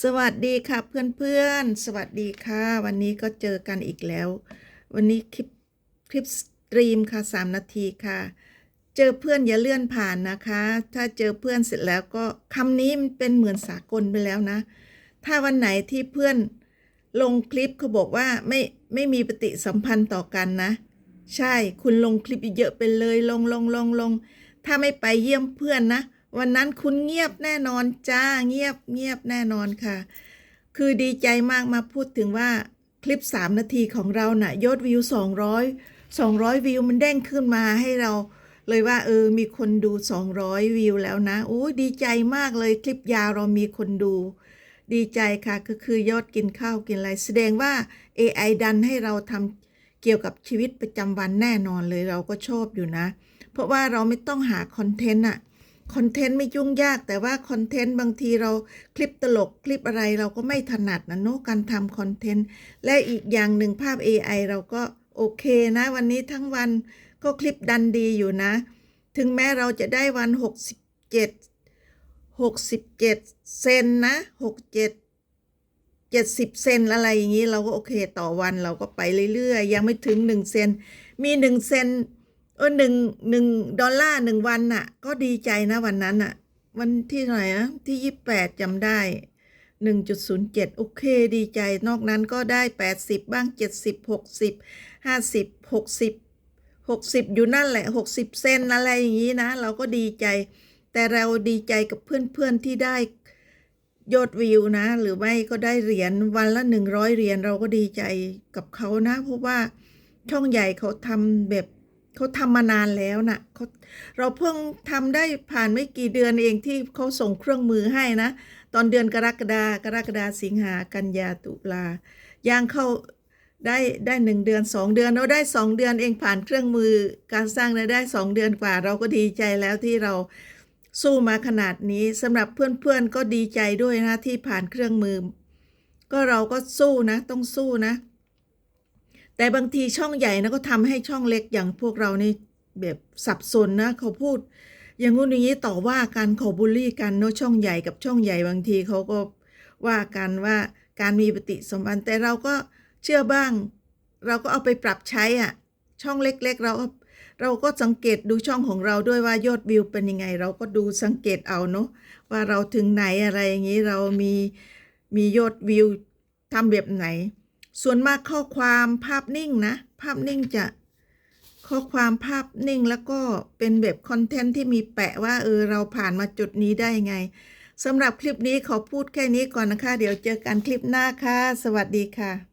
สวัสดีค่ะเพื่อนๆ สวัสดีค่ะ วันนี้ก็เจอกันอีกแล้ว วันนี้คลิปคลิปสตรีมค่ะ3นาทีค่ะ เจอเพื่อนอย่าเลื่อนผ่านนะคะ ถ้าเจอเพื่อนเสร็จแล้วก็คำนี้มันเป็นเหมือนสากลไปแล้วนะ ถ้าวันไหนที่เพื่อนลงคลิปเขาบอกว่าไม่ไม่มีปฏิสัมพันธ์ต่อกันนะ ใช่คุณลงคลิปเยอะไปเลยลงลงลงลงถ้าไม่ไปเยี่ยมเพื่อนนะ วันนั้นคุณเงียบแน่นอนจ้าเงียบเงียบแน่นอนค่ะ คือดีใจมากมาพูดถึงว่าคลิป 3 นาทีของเรานะ่ะยอดวิว 200 200 วิวมันเด้งขึ้นมาให้เราเลยว่าเออมีคนดู 200 วิวแล้วนะโอ้ดีใจมากเลยคลิปยาวเรามีคนดู ดีใจค่ะก็คือยอดกินข้าวกินอะไร แสดงว่า AI ดันให้เราทำเกี่ยวกับชีวิตประจำวันแน่นอนเลยเราก็ชอบอยู่นะ เพราะว่าเราไม่ต้องหาคอนเทนต์อะ คอนเทนต์ไม่ยุ่งยาก แต่ว่าคอนเทนต์บางทีเราคลิปตลกคลิปอะไรเราก็ไม่ถนัดนะเนการทำคอนเทนต์ และอีกอย่างหนึ่งภาพ AI เราก็โอเคนะ วันนี้ทั้งวันก็คลิปดันดีอยู่นะ ถึงแม้เราจะได้วัน 67 67 เซนนะ 67 70 เซนอะไรอย่างนี้เราก็โอเคต่อวันเราก็ไปเรื่อยๆ ยังไม่ถึง 1 เซนมี 1 เซน ออหนึ่งหนึ่งดอลลาร์หนึ่งวันน่ะ ก็ดีใจนะวันนั้นน่ะ วันที่เท่าไหร่นะที่ยี่แปดจำได้หนึ่งจุดศูนย์เจ็ดโอเคดีใจ นอกนั้นก็ได้แปดสิบบ้างเจ็ดสิบหกสิบห้าสิบหกสิบหกสิบอยู่นั่นแหละหกสิบเซนอะไรอย่างนี้นะ เราก็ดีใจ แต่เราดีใจกับเพื่อนๆที่ได้ยอดวิวนะ หรือไม่ก็ได้เหรียญวันละหนึ่งร้อยเหรียญเราก็ดีใจกับเขานะ เพราะว่าช่องใหญ่เขาทำแบบ เขาทำมานานแล้วนะ่ะเขาเราเพิ่งทำได้ผ่านไม่กี่เดือนเองที่เขาส่งเครื่องมือให้นะ ตอนเดือนกรกฎากรกฎาสิงหากันยาตุลาย่างเข้าได้ได้หนึ่งเดือนสองเดือนเราได้สองเดือนเองผ่านเครื่องมือการสร้างรายได้สองเดือนกว่า เราก็ดีใจแล้วที่เราสู้มาขนาดนี้สำหรับเพื่อนๆก็ดีใจด้วยนะที่ผ่านเครื่องมือ ก็เราก็สู้นะ ต้องสู้นะ แต่บางทีช่องใหญ่นะก็ทำให้ช่องเล็กอย่างพวกเรานี่แบบสับสนนะเขาพูด อย่างงู้นอย่างนี้ต่อว่ากันเขาบูลลี่กันเนาะช่องใหญ่กับช่องใหญ่บางทีเขาก็ว่ากันว่าการมีปฏิสมพันธ์แต่เราก็เชื่อบ้าง เราก็เอาไปปรับใช้อะช่องเล็กๆ เราก็เราก็สังเกตดูช่องของเราด้วยว่ายอดวิวเป็นยังไง เราก็ดูสังเกตเอาเนาะว่าเราถึงไหนอะไรอย่างนี้เรามีมียอดวิวทำแบบไหน ส่วนมากข้อความภาพนิ่งนะ ภาพนิ่งจะข้อความภาพนิ่งแล้วก็เป็นแบบคอนเทนต์ที่มีแปะว่าเออเราผ่านมาจุดนี้ได้ไงสำหรับคลิปนี้ขอพูดแค่นี้ก่อนนะคะ เดี๋ยวเจอกันคลิปหน้าค่ะ สวัสดีค่ะ